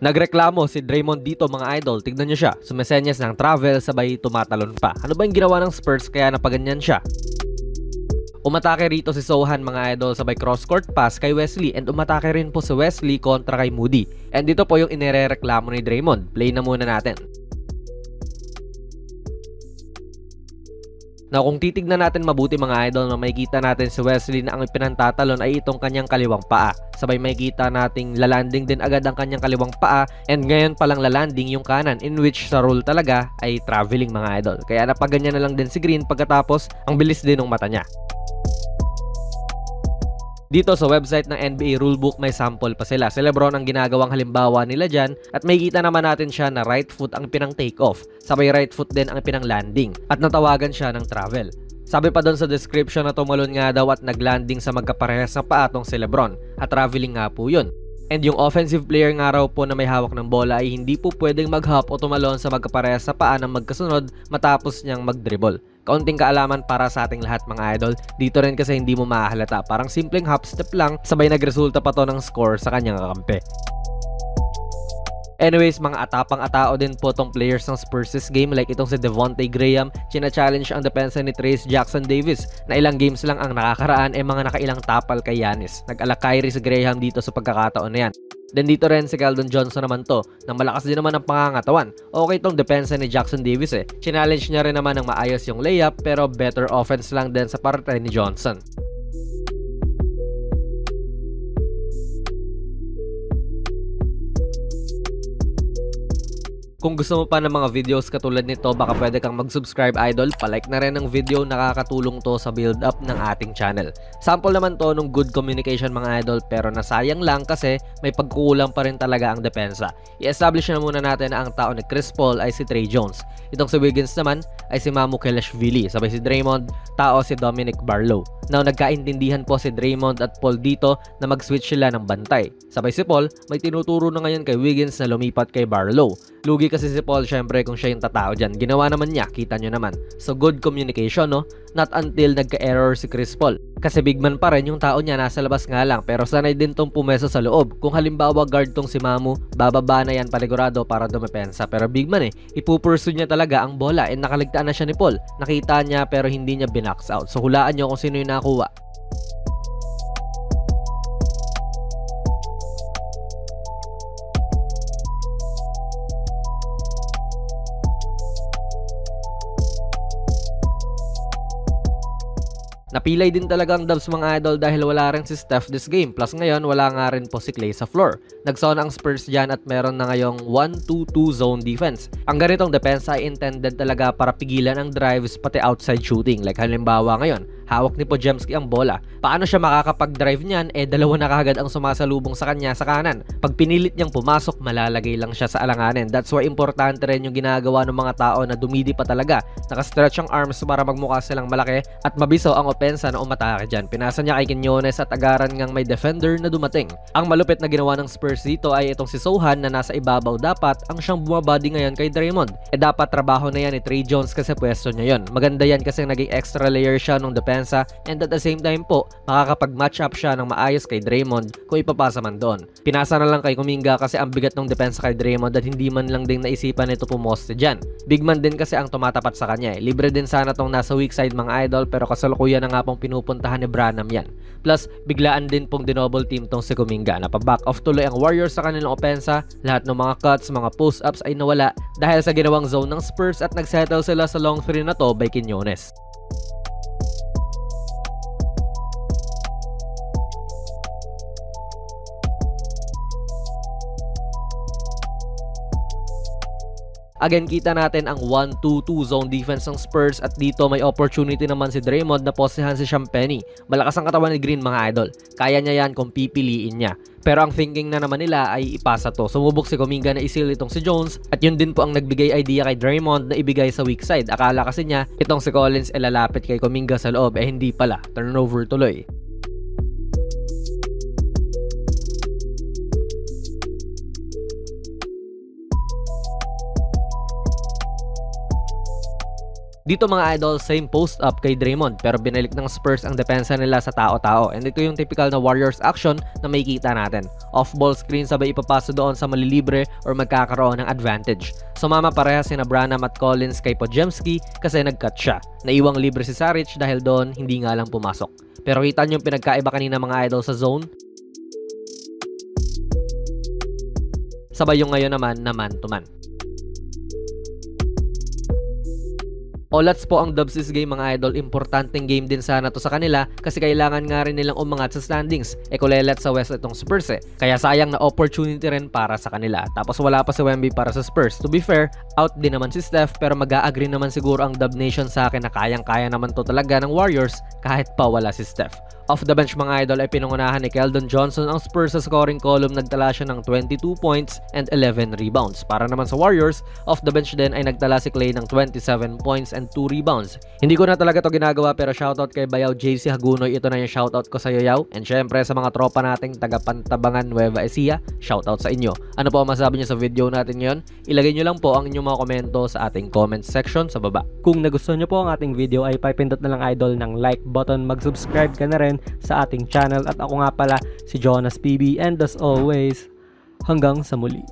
Nagreklamo si Draymond dito mga idol. Tignan nyo siya. Sumesenyas ng travel sabay tumatalon pa. Ano ba yung ginawa ng Spurs kaya napaganyan siya? Umatake rito si Sohan mga idol sabay cross-court pass kay Wesley and umatake rin po si Wesley kontra kay Moody. And dito po yung inirereklamo ni Draymond. Play na muna natin. Na kung titignan natin mabuti mga idol na makikita natin si Wesley na ang pinantatalon ay itong kanyang kaliwang paa. Sabay makikita nating lalanding din agad ang kanyang kaliwang paa and ngayon palang lalanding yung kanan in which sa rule talaga ay traveling mga idol. Kaya napaganyan na lang din si Green pagkatapos ang bilis din ng mata niya. Dito sa website ng NBA rulebook may sample pa sila. Si Lebron ang ginagawang halimbawa nila dyan at makikita naman natin siya na right foot ang pinang take off. Sabay right foot din ang pinang landing at natawagan siya ng travel. Sabi pa doon sa description na tumalon nga daw at naglanding sa magkaparehas na paatong si Lebron at traveling nga po yun. And yung offensive player nga raw po na may hawak ng bola ay hindi po pwedeng mag-hop o tumalon sa magkaparehas sa paa ng magkasunod matapos niyang mag-dribble. Kaunting kaalaman para sa ating lahat mga idol. Dito rin kasi hindi mo mahalata. Parang simpleng hop step lang, sabay nagresulta pa to ng score sa kanyang kakampi. Anyways, mga atapang-atao din po tong players ng Spurs game like itong si Devontae Graham, china-challenge ang depensa ni Trace Jackson Davis na ilang games lang ang nakakaraan ay mga nakailang tapal kay Yanis. Nag-alakayri si Graham dito sa pagkakataon na yan. Then dito rin si Keldon Johnson naman to, na malakas din naman ang pangangatawan. Okay tong depensa ni Jackson Davis eh. Challenge niya rin naman ng maayos yung layup pero better offense lang din sa parte ni Johnson. Kung gusto mo pa ng mga videos katulad nito, baka pwede kang mag-subscribe idol, palike na rin ng video, nakakatulong to sa build up ng ating channel. Sample naman to ng good communication mga idol, pero nasayang lang kasi may pagkukulang pa rin talaga ang depensa. I-establish na muna natin na ang tao ni Chris Paul ay si Trey Jones. Itong si Wiggins naman ay si Mamu Kelashvili, sabay si Draymond, tao si Dominic Barlow. Now nagkaintindihan po si Draymond at Paul dito na mag-switch sila ng bantay. Sabay si Paul, may tinuturo na ngayon kay Wiggins na lumipat kay Barlow. Lugi kasi si Paul syempre kung siya yung tatao dyan. Ginawa naman niya, kita nyo naman. So good communication no? Not until nagka-error si Chris Paul. Kasi big man pa rin yung tao niya nasa labas nga lang pero sanay din tong pumeso sa loob. Kung halimbawa guard tong si Mamu, bababa na yan paligurado para dumepensa. Pero big man eh, ipupursu niya talaga ang bola and nakaligtaan na siya ni Paul. Nakita niya pero hindi niya binax out. So hulaan nyo kung sino yung nakuha. Napilay din talaga ang Dubs mga idol dahil wala rin si Steph this game. Plus ngayon, wala nga rin po si Clay sa floor. Nagsaw ang Spurs dyan at meron na ngayong 1-2-2 zone defense. Ang ganitong depensa ay intended talaga para pigilan ang drives pati outside shooting. Like halimbawa ngayon, hawak ni Pojemski ang bola. Paano siya makakapag-drive niyan? Eh dalawa na kagad ang sumasalubong sa kanya sa kanan. Pag pinilit niyang pumasok, malalagay lang siya sa alanganin. That's why importante rin yung ginagawa ng mga tao na dumidi pa talaga. Nakastretch ang arms para magmukha silang malaki at mabiso ang opensa na umatake dyan. Pinasa niya kay Quinones at agaran ngang may defender na dumating. Ang malupit na ginawa ng Spurs dito ay itong si Sohan na nasa ibabaw dapat ang siyang bumabody ngayon kay Draymond. Eh dapat trabaho na yan ni Trey Jones kasi pwesto niya yon. Maganda yan kasi naging extra layer siya nung depensa and at the same time po makakapag-match up siya ng maayos kay Draymond kung ipapasa man doon. Pinasa na lang kay Kuminga kasi ang bigat ng depensa kay Draymond at hindi man lang din naisipan nito pumoste dyan. Big man din kasi ang tumatapat sa kanya eh. Libre din sana tong nasa weak side mga idol pero kasalukuyan na nga pong pinupuntahan ni Branham yan. Plus, biglaan din pong dinoble team tong si Kuminga. Napaback off tuloy ang Warriors sa kanilang opensa. Lahat ng mga cuts, mga post-ups ay nawala dahil sa ginawang zone ng Spurs at nagsettle sila sa long 3 na to by Quinones. Again, kita natin ang 1-2-2 zone defense ng Spurs at dito may opportunity naman si Draymond na posehan si Champagny. Malakas ang katawan ni Green mga idol. Kaya niya yan kung pipiliin niya. Pero ang thinking na naman nila ay ipasa to. Sumubok si Kuminga na isil itong si Jones at yun din po ang nagbigay idea kay Draymond na ibigay sa weak side. Akala kasi niya itong si Collins ay lalapit kay Kuminga sa loob eh hindi pala. Turnover tuloy. Dito mga idol, same post up kay Draymond pero binalik ng Spurs ang depensa nila sa tao-tao and ito yung typical na Warriors action na makikita natin. Off-ball screen sabay ipapasa doon sa malilibre or magkakaroon ng advantage. Sumama parehas si Branham at Collins kay Podziemski kasi nag-cut siya. Naiwang libre si Saric dahil doon hindi nga lang pumasok. Pero kita niyo yung pinagkaiba kanina mga idol sa zone. Sabay yung ngayon naman na man to man. Olats po ang Dubs this game mga idol. Importanteng game din sana to sa kanila kasi kailangan nga rin nilang umangat sa standings. E kulelet sa West itong Spurs eh. Kaya sayang na opportunity rin para sa kanila. Tapos wala pa si Wemby para sa Spurs. To be fair, out din naman si Steph pero mag-a-agree naman siguro ang Dub Nation sa akin na kayang-kaya naman to talaga ng Warriors kahit pa wala si Steph. Off the bench mga idol ay pinangunahan ni Keldon Johnson ang Spurs sa scoring column nagtala siya ng 22 points and 11 rebounds. Para naman sa Warriors, off the bench din ay nagtala si Clay ng 27 points and 2 rebounds. Hindi ko na talaga to ginagawa pero shoutout kay Bayaw JC Hagunoy, ito na yung shoutout ko sa iyo Yaw. And syempre sa mga tropa nating taga Pantabangan Nueva Ecija, shoutout sa inyo. Ano po ang masabi niyo sa video natin ngayon? Ilagay niyo lang po ang inyong mga komento sa ating comment section sa baba. Kung nagustuhan nyo po ang ating video ay papindot na lang idol ng like button, mag-subscribe ka na rin sa ating channel at ako nga pala si Jonas PB and as always, hanggang sa muli.